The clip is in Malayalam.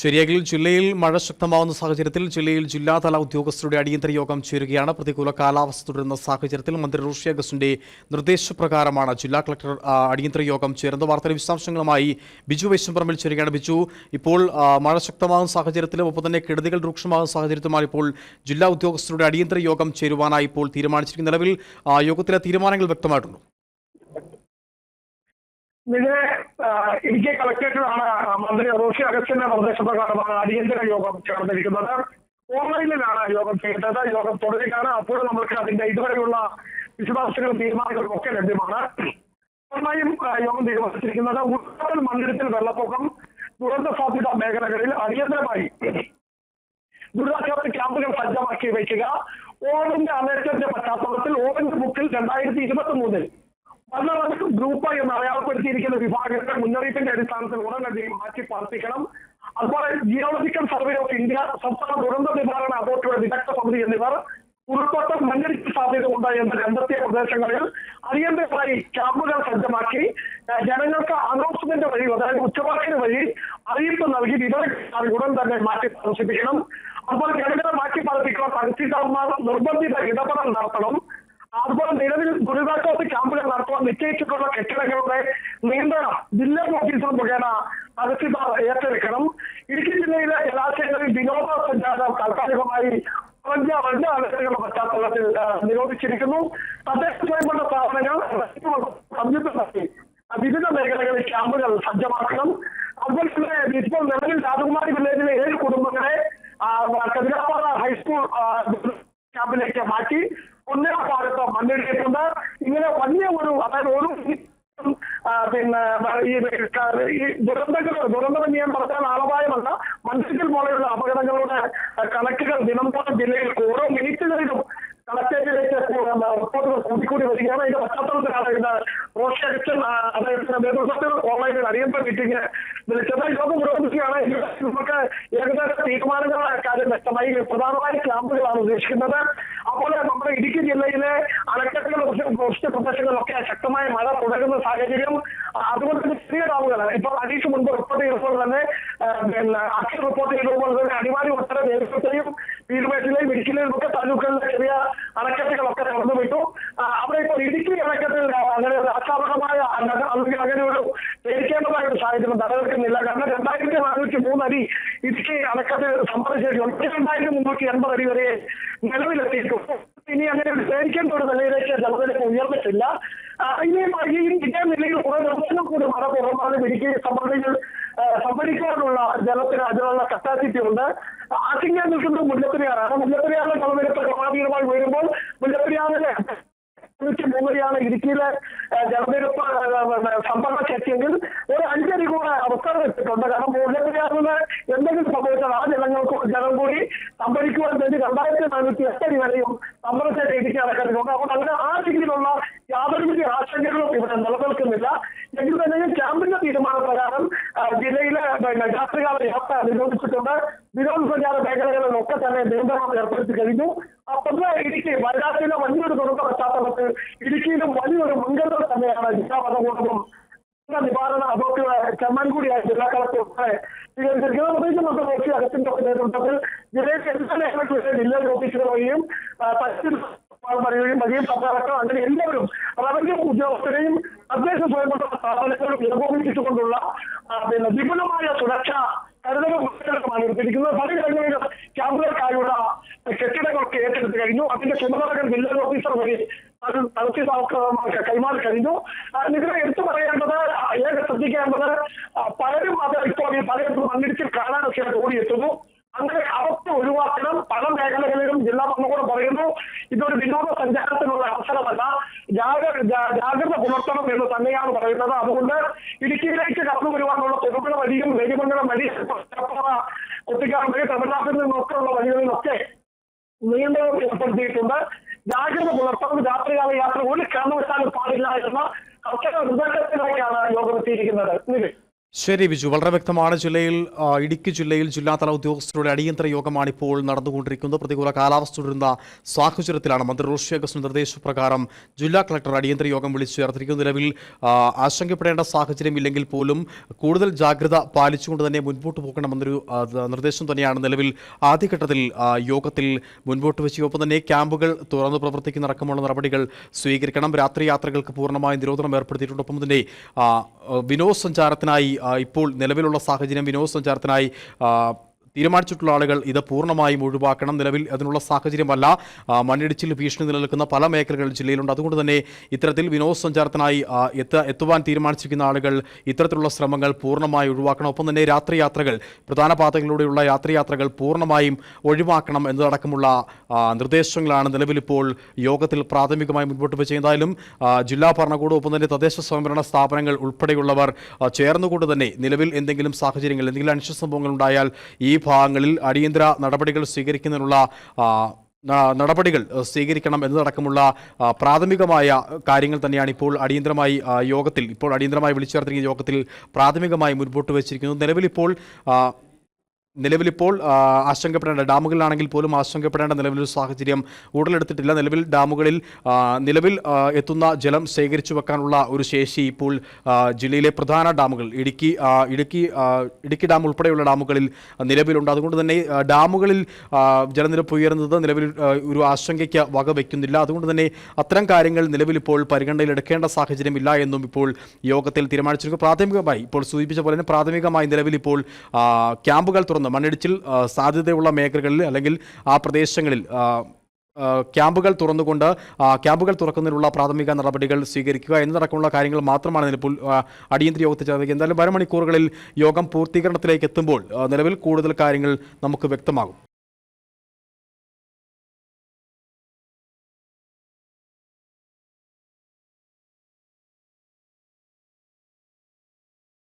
ശരിയാകിൽ ജില്ലയിൽ മഴ ശക്തമാവുന്ന സാഹചര്യത്തിൽ ജില്ലയിൽ ജില്ലാതല ഉദ്യോഗസ്ഥരുടെ അടിയന്തര യോഗം ചേരുകയാണ്. പ്രതികൂല കാലാവസ്ഥ തുടരുന്ന സാഹചര്യത്തിൽ മന്ത്രി റോഷി അഗസ്റ്റിന്റെ നിർദ്ദേശപ്രകാരമാണ് ജില്ലാ കളക്ടർ അടിയന്തര യോഗം ചേരുന്നത്. വാർത്തയുടെ വിശദാംശങ്ങളുമായി ബിജു വൈശംപറമ്പിൽ ചേരുകയാണ് ബിജു. ഇപ്പോൾ മഴ ശക്തമാകുന്ന സാഹചര്യത്തിലും ഒപ്പം തന്നെ കെടുതികൾ രൂക്ഷമാകുന്ന സാഹചര്യത്തിലുമാണ് ഇപ്പോൾ ജില്ലാ ഉദ്യോഗസ്ഥരുടെ അടിയന്തര യോഗം ചേരുവാനായി ഇപ്പോൾ തീരുമാനിച്ചിരിക്കുന്ന നിലവിൽ യോഗത്തിലെ തീരുമാനങ്ങൾ വ്യക്തമായിട്ടുണ്ടോ. ഇതിന് ഇടുക്കി കളക്ടറേറ്റിലാണ് മന്ത്രി റോഷി അഗസ്റ്റിന്റെ നിർദ്ദേശപ്രകാരമാണ് അടിയന്തര യോഗം ചേർന്നിരിക്കുന്നത്. ഓൺലൈനിലാണ് യോഗം ചെയ്തത് യോഗം തുടരുകയാണ്. അപ്പോൾ നമുക്ക് അതിന്റെ ഇതുവരെയുള്ള വിശദാംശങ്ങളും തീരുമാനങ്ങളും ഒക്കെ ലഭ്യമാണ്. പൂർണമായും യോഗം തീരുമാനിച്ചിരിക്കുന്നത് ഉൾക്കടൽ മന്ദിരത്തിൽ വെള്ളപ്പൊക്കം ദുരന്ത സാധ്യത മേഖലകളിൽ അടിയന്തരമായി ദുരിതാശ്വാസ ക്യാമ്പുകൾ സജ്ജമാക്കി വയ്ക്കുക ഓറിന്റെ അമേരിക്കന്റെ പശ്ചാത്തലത്തിൽ ഓറിന്റെ ബുക്കിൽ രണ്ടായിരത്തി ഇരുപത്തി മൂന്നിൽ വന്നവർക്ക് ഗ്രൂപ്പായി എന്ന് അടയാളപ്പെടുത്തിയിരിക്കുന്ന വിഭാഗങ്ങളുടെ മുന്നറിയിപ്പിന്റെ അടിസ്ഥാനത്തിൽ ഉടനടി മാറ്റി പാർപ്പിക്കണം. അതുപോലെ ജിയോളജിക്കൽ സർവേ ഓഫ് ഇന്ത്യ സംസ്ഥാന ദുരന്ത നിവാരണ അതോറിറ്റിയുടെ വിദഗ്ധ സമിതി എന്നിവർ ഉരുൾപൊട്ടം മണ്ണിടിച്ച് സാധ്യത ഉണ്ട് എന്ന് കണ്ടെത്തിയ പ്രദേശങ്ങളിൽ അടിയന്തരമായി ക്യാമ്പുകൾ സജ്ജമാക്കി. ജനങ്ങൾക്ക് അനൗൺസ്മെന്റ് വഴി അതായത് ഉച്ചവാക്കിന് വഴി അറിയിപ്പ് നൽകി വിവരങ്ങൾ ഉടൻ തന്നെ മാറ്റി താമസിപ്പിക്കണം. അതുപോലെ ജനങ്ങളെ മാറ്റി പാർപ്പിക്കണം തഹസീൽദാർമാർ നിർബന്ധിത ഇടപെടൽ നടത്തണം. അതുപോലെ നിലവിൽ ദുരിതാശ്വാസ ക്യാമ്പുകൾ നിശ്ചയിച്ചിട്ടുള്ള കെട്ടിടങ്ങളുടെ നിയന്ത്രണം ജില്ലാ ഓഫീസർ മുഖേന തഹസീൽദാർ ഏറ്റെടുക്കണം. ഇടുക്കി ജില്ലയിലെ ജലാശയങ്ങളിൽ വിനോദസഞ്ചാരം താൽക്കാലികമായി പശ്ചാത്തലത്തിൽ നിരോധിച്ചിരിക്കുന്നു. തദ്ദേശ സ്വയംഭരണ സ്ഥാപനങ്ങൾ സംയുക്തമായി വിവിധ മേഖലകളിൽ ക്യാമ്പുകൾ സജ്ജമാക്കണം. അതുപോലെ തന്നെ ഇപ്പോൾ നിലവിൽ രാജകുമാരി വില്ലേജിലെ ഏഴ് കുടുംബങ്ങളെ കതിരാപ്പാറ ഹൈസ്കൂൾ ക്യാമ്പിലേക്ക് മാറ്റി ഒന്നര ഭാഗത്ത് മണ്ണിടിച്ചിട്ടുണ്ട് ഇങ്ങനെ വലിയ ഒരു അതായത് ഒരു ആ, പിന്നെ ഈ ദുരന്തങ്ങൾ ദുരന്തം ഞാൻ പറഞ്ഞാൽ ആളപായമല്ല. മത്സ്യത്തിൽ പോലെയുള്ള അപകടങ്ങളുടെ കണക്കുകൾ ദിനംതോറും ജില്ലയിൽ ഓരോ മിനിറ്റുകളിലും വരികയാണ്. ഇതിന്റെ പശ്ചാത്തലത്തിലാണ് ഓൺലൈനിൽ മീറ്റിംഗ് നമുക്ക് ഏകദേശ ക്യാമ്പുകളാണ് ഉദ്ദേശിക്കുന്നത്. അപ്പോൾ നമ്മുടെ ഇടുക്കി ജില്ലയിലെ അണക്കെട്ടുകൾ കോസ്റ്റ് പ്രദേശങ്ങളിലൊക്കെ ശക്തമായ മഴ തുടരുന്ന സാഹചര്യം ഇപ്പോൾ അനീഷ് മുൻപ് റിപ്പോർട്ട് ചെയ്തപ്പോൾ തന്നെ അക്ഷർ റിപ്പോർട്ട് ചെയ്തപ്പോൾ തന്നെ അടിമാലി ഉത്തര നേതൃത്വത്തെയും പീരുമേട്ടിലെയും ഇടുക്കിയിലെയും ഒക്കെ താലൂക്കുകളിലെ ചെറിയ അണക്കെട്ടുകളൊക്കെ തുറന്നു വിട്ടു. അവിടെ ഇപ്പോൾ ഇടുക്കി അണക്കെട്ടിൽ അങ്ങനെ അസാധാരണമായ അല്ലെങ്കിൽ അങ്ങനെ ഒരു പേടിക്കേണ്ടതായ ഒരു സാഹചര്യം നിലനിൽക്കുന്നില്ല കാരണം രണ്ടായിരത്തി നാനൂറ്റി മൂന്നടി ഇടുക്കി അണക്കെട്ട് സംഭരിച്ചിട്ടുണ്ട് രണ്ടായിരത്തി മുന്നൂറ്റി എൺപത് അടി വരെ നിലവിലെത്തിയിട്ടുണ്ട് ഇനി അങ്ങനെ ഒരു പേടിക്കേണ്ട ഒരു നിലയിലേക്ക് ജലനിരക്ക് ഉയർന്നിട്ടില്ല. ആ, ഇനിയും ഈ ഇതേ നിലയിൽ കുറെ ദിവസം കൂടി മഴ കുറവാണ് ഇടുക്കി സംബന്ധിച്ച് സംഭരിക്കാനുള്ള ജലത്തിന് അതിനുള്ള കപ്പാസിറ്റി ഉണ്ട് ആശങ്ക നിൽക്കുന്നത് മുല്ലപ്പെരിയാറാണ് മുല്ലപ്പെരിയാറിലെ ജലനിരപ്പ് ക്രമാതീതമായി ഉയരുമ്പോൾ മുല്ലപ്പെരിയാറിലെ നൂറ്റി മൂന്നരയാണ് ഇടുക്കിയിലെ ആ, ജലനിരപ്പ് ആ, സംഭരണ ശക്തിയെങ്കിൽ ഒരു അഞ്ചടി കൂടെ അവസരം വെച്ചിട്ടുണ്ട് കാരണം മുല്ലപ്പെരിയാറിന് എന്തെങ്കിലും സംഭവിച്ചാൽ ആ ജലങ്ങൾക്ക് ജലം കൂടി സംഭരിക്കുവാൻ വേണ്ടി രണ്ടായിരത്തി നാനൂറ്റി എട്ടടി വരെയും പിന്നെ രാത്രികാല യാത്ര നിരോധിച്ചിട്ടുണ്ട് വിനോദസഞ്ചാര മേഖലകളിൽ ഒക്കെ തന്നെ നിയന്ത്രണം ഏർപ്പെടുത്തി കഴിഞ്ഞു. അപ്പോൾ ഇടുക്കി വയനാട്ടിലെ വലിയൊരു ദുരന്ത പശ്ചാത്തലത്തിൽ ഇടുക്കിയിലും വലിയൊരു മുൻകരുതൽ തന്നെയാണ് ജില്ലാ ഭരണകൂടവും നിവാരണ അതോറിറ്റിയുടെ ചെയർമാൻ കൂടിയായ ജില്ലാ കളക്ടർ ഉൾപ്പെടെ സ്വീകരിച്ചിരിക്കുന്നത്. പ്രത്യേകിച്ച് മന്ത്രി റോഷി അഗസ്റ്റിന്റെ നേതൃത്വത്തിൽ ജില്ലയിലെ എല്ലാ മേഖലകളിലെ ജില്ലാ ഓഫീസുകൾ വഴിയും ആ, പറയുകയും വലിയ കളക്ടർ അങ്ങനെ എല്ലാവരും റവന്യൂ ഉദ്യോഗസ്ഥരെയും തദ്ദേശ സ്വയംഭരണ സ്ഥാപനങ്ങളും ഏകോപിപ്പിച്ചുകൊണ്ടുള്ള പിന്നെ വിപുലമായ സുരക്ഷ കരുതലുകളാണ് എടുത്തിരിക്കുന്നത് പല കഴിഞ്ഞ ക്യാമ്പുകൾക്കായുള്ള കെട്ടിടങ്ങളൊക്കെ ഏറ്റെടുത്ത് കഴിഞ്ഞു. അതിന്റെ ചുമതലകൾ വില്ലേജ് ഓഫീസർ വഴി അത് തഹസീൽദാർക്ക് കൈമാറി കഴിഞ്ഞു. നിങ്ങളെ എടുത്തു പറയേണ്ടത് ഏക ശ്രദ്ധിക്കേണ്ടത് പലരും അത് ഇപ്പോൾ പലരും മണ്ണിടിച്ചിൽ കാണാനൊക്കെ ഓടിയെത്തുന്നു. അങ്ങനെ അവസ്ഥ ഒഴിവാക്കണം. പല മേഖലകളിലും ജില്ലാ ഭരണകൂടം പറയുന്നു ഇതൊരു വിനോദസഞ്ചാരത്തിനുള്ള അവസരമല്ല. ജാഗ്ര- ജാഗ്രത പുലർത്തണം എന്ന് തന്നെയാണ് പറയുന്നത്. അതുകൊണ്ട് ഇടുക്കിയിലേക്ക് കടന്നു വരുവാനുള്ള തൊടുപുഴ വഴിയും നെരിമംഗലം വഴി കുട്ടിക്കാനം വഴി തമിഴ്നാട്ടിൽ നിന്നൊക്കെയുള്ള വഴികളിലൊക്കെ നിയന്ത്രണം ഏർപ്പെടുത്തിയിട്ടുണ്ട്. ജാഗ്രത പുലർത്തണം. രാത്രികാല യാത്ര ഒരു കാരണവശാലും പാടില്ല എന്ന കർഷക നിർദ്ദേശത്തിലേക്കാണ് യോഗം എത്തിയിരിക്കുന്നത് നിവിൻ. ശരി ബിജു വളരെ വ്യക്തമാണ്. ജില്ലയിൽ ഇടുക്കി ജില്ലയിൽ ജില്ലാതല ഉദ്യോഗസ്ഥരുടെ അടിയന്തര യോഗമാണ് ഇപ്പോൾ നടന്നുകൊണ്ടിരിക്കുന്നത്. പ്രതികൂല കാലാവസ്ഥ തുടരുന്ന സാഹചര്യത്തിലാണ് മന്ത്രി റോഷി അഗസ്റ്റിന്റെ നിർദ്ദേശപ്രകാരം ജില്ലാ കളക്ടർ അടിയന്തര യോഗം വിളിച്ചു ചേർത്തിരിക്കുന്ന നിലവിൽ ആശങ്കപ്പെടേണ്ട സാഹചര്യം ഇല്ലെങ്കിൽ പോലും കൂടുതൽ ജാഗ്രത പാലിച്ചുകൊണ്ട് തന്നെ മുൻപോട്ട് പോകണമെന്നൊരു നിർദ്ദേശം തന്നെയാണ് നിലവിൽ ആദ്യഘട്ടത്തിൽ യോഗത്തിൽ മുൻപോട്ട് വെച്ച്. ഒപ്പം തന്നെ ക്യാമ്പുകൾ തുറന്നു പ്രവർത്തിക്കുന്ന അടക്കമുള്ള നടപടികൾ സ്വീകരിക്കണം. രാത്രി യാത്രകൾക്ക് പൂർണമായ നിരോധനം ഏർപ്പെടുത്തിയിട്ടുണ്ട്. ഒപ്പം തന്നെ വിനോദസഞ്ചാരത്തിനായി ഇപ്പോൾ നിലവിലുള്ള സാഹചര്യം വിനോദസഞ്ചാരത്തിനായി തീരുമാനിച്ചിട്ടുള്ള ആളുകൾ ഇത് പൂർണമായും ഒഴിവാക്കണം. നിലവിൽ അതിനുള്ള സാഹചര്യമല്ല. മണ്ണിടിച്ചിൽ ഭീഷണി നിലനിൽക്കുന്ന പല മേഖലകൾ ജില്ലയിലുണ്ട്. അതുകൊണ്ട് തന്നെ ഇത്തരത്തിൽ വിനോദസഞ്ചാരത്തിനായി എത്തുവാൻ തീരുമാനിച്ചിരിക്കുന്ന ആളുകൾ ഇത്തരത്തിലുള്ള ശ്രമങ്ങൾ പൂർണമായി ഒഴിവാക്കണം. ഒപ്പം തന്നെ രാത്രി യാത്രകൾ പ്രധാന പാതകളിലൂടെയുള്ള രാത്രി യാത്രകൾ പൂർണമായും ഒഴിവാക്കണം എന്നതടക്കമുള്ള നിർദ്ദേശങ്ങളാണ് നിലവിലിപ്പോൾ യോഗത്തിൽ പ്രാഥമികമായി മുൻപോട്ട് വെച്ച് എന്തായാലും ജില്ലാ ഭരണകൂടം ഒപ്പം തന്നെ തദ്ദേശ സ്വയംഭരണ സ്ഥാപനങ്ങൾ ഉൾപ്പെടെയുള്ളവർ ചേർന്നുകൊണ്ട് തന്നെ നിലവിൽ എന്തെങ്കിലും സാഹചര്യങ്ങൾ എന്തെങ്കിലും അനിശ്ചിത സംഭവങ്ങൾ ഉണ്ടായാൽ ഈ ഭാഗങ്ങളിൽ അടിയന്തര നടപടികൾ സ്വീകരിക്കുന്നതിനുള്ള നടപടികൾ സ്വീകരിക്കണം എന്നതടക്കമുള്ള പ്രാഥമികമായ കാര്യങ്ങൾ തന്നെയാണ് ഇപ്പോൾ അടിയന്തരമായി യോഗത്തിൽ ഇപ്പോൾ അടിയന്തരമായി വിളിച്ചു ചേർത്തിരിക്കുന്ന യോഗത്തിൽ പ്രാഥമികമായി മുൻപോട്ട് വച്ചിരിക്കുന്നത് നിലവിലിപ്പോൾ ആ, നിലവിലിപ്പോൾ ആശങ്കപ്പെടേണ്ട ഡാമുകളിലാണെങ്കിൽ പോലും ആശങ്കപ്പെടേണ്ട നിലവിലൊരു സാഹചര്യം ഉടലെടുത്തിട്ടില്ല. നിലവിൽ ഡാമുകളിൽ നിലവിൽ എത്തുന്ന ജലം ശേഖരിച്ചു വെക്കാനുള്ള ഒരു ശേഷി ഇപ്പോൾ ജില്ലയിലെ പ്രധാന ഡാമുകൾ ഇടുക്കി ഇടുക്കി ഇടുക്കി ഡാം ഉൾപ്പെടെയുള്ള ഡാമുകളിൽ നിലവിലുണ്ട്. അതുകൊണ്ട് തന്നെ ഡാമുകളിൽ ജലനിരപ്പ് ഉയരുന്നത് നിലവിൽ ഒരു ആശങ്കയ്ക്ക് വക വയ്ക്കുന്നില്ല അതുകൊണ്ട് തന്നെ അത്തരം കാര്യങ്ങൾ നിലവിലിപ്പോൾ പരിഗണനയിലെടുക്കേണ്ട സാഹചര്യം സാഹചര്യമില്ല എന്നും ഇപ്പോൾ യോഗത്തിൽ തീരുമാനിച്ചിരിക്കുന്നു. പ്രാഥമികമായി ഇപ്പോൾ സൂചിപ്പിച്ച പോലെ തന്നെ പ്രാഥമികമായി നിലവിൽ ഇപ്പോൾ ക്യാമ്പുകൾ തുറന്ന് മണ്ണിടിച്ചിൽ സാധ്യതയുള്ള മേഖലകളിൽ അല്ലെങ്കിൽ ആ പ്രദേശങ്ങളിൽ ക്യാമ്പുകൾ തുറന്നുകൊണ്ട് ക്യാമ്പുകൾ തുറക്കുന്നതിനുള്ള പ്രാഥമിക നടപടികൾ സ്വീകരിക്കുക എന്നതടക്കമുള്ള കാര്യങ്ങൾ മാത്രമാണ് ഇതിൽ അടിയന്തര യോഗത്തിൽ ചേർന്നത് എന്തായാലും വരമണിക്കൂറുകളിൽ യോഗം പൂർത്തീകരണത്തിലേക്ക് എത്തുമ്പോൾ നിലവിൽ കൂടുതൽ കാര്യങ്ങൾ നമുക്ക് വ്യക്തമാകും.